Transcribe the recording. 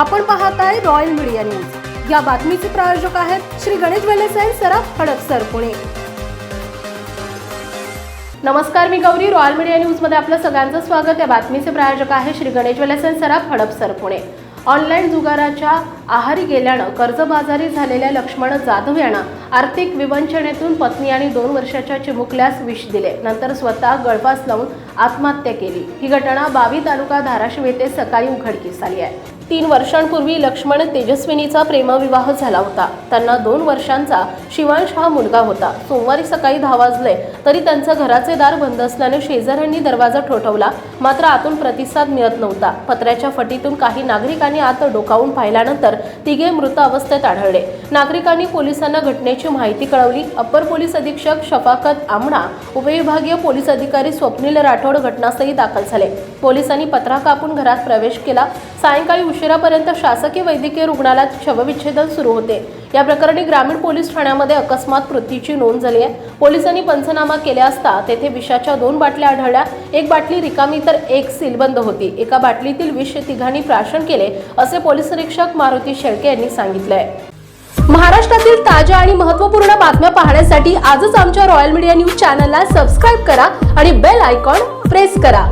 आपण पाहत आहे रॉयल मीडिया न्यूज या बातमीचे प्रायोजक आहेत श्री गणेश वेलेसाई सराफ हडपसर पुणे. नमस्कार मी गौरी. रॉयल मीडिया न्यूजमध्ये आपलं सगळ्यांचं स्वागत. या बातमीचे प्रायोजक आहे श्री गणेश वेलेसाई सराफ हडपसर पुणे. ऑनलाईन जुगाराच्या आहारी गेल्यानं कर्जबाजारी झालेल्या लक्ष्मण जाधव यांना आर्थिक विवंचनेतून पत्नी आणि दोन वर्षाच्या चिमुकल्यास विष दिले. नंतर स्वतः गळफास लावून आत्महत्या केली. ही घटना बावी तालुका धाराशिव येथे सकाळी उघडकीस आली आहे. तीन वर्षांपूर्वी लक्ष्मण तेजस्विनीचा प्रेमविवाह झाला होता. त्यांना दोन वर्षांचा शिवांश हा मुलगा होता. सोमवारी सकाळी दहा वाजले तरी त्यांचं घराचे दार बंद असल्याने शेजाऱ्यांनी दरवाजा ठोठवला. मात्र आतून प्रतिसाद मिळत नव्हता. पत्र्याच्या फटीतून काही नागरिकांनी आत डोकावून पाहिल्यानंतर तिघे मृत अवस्थेत आढळले. नागरिकांनी पोलिसांना घटनेची माहिती कळवली. अप्पर पोलीस अधीक्षक शफाकत आमणा उपविभागीय पोलीस अधिकारी स्वप्नील राठोड घटनास्थळी दाखल झाले. पोलिसांनी पत्रा कापून घरात प्रवेश केला. सायंकाळी उशिरापर्यंत शासकीय वैद्यकीय रुग्णालयात शवविच्छेदन सुरू होते. या प्रकरणी ग्रामीण पोलीस ठाण्यामध्ये अकस्मात मृत्यूची नोंद झाली आहे. पोलिसांनी पंचनामा केले असता तेथे विषाच्या दोन बाटल्या आढळल्या. एक बाटली रिकामी तर एक सीलबंद होती. एका बाटलीतील विष तिघांनी प्राशन केले असे पोलीस निरीक्षक मारुती शेळके यांनी सांगितलंय. महाराष्ट्रातील ताज्या आणि महत्त्वपूर्ण बातम्या पाहण्यासाठी आजच आमच्या रॉयल मीडिया न्यूज चॅनलला सबस्क्राईब करा आणि बेल आयकॉन प्रेस करा.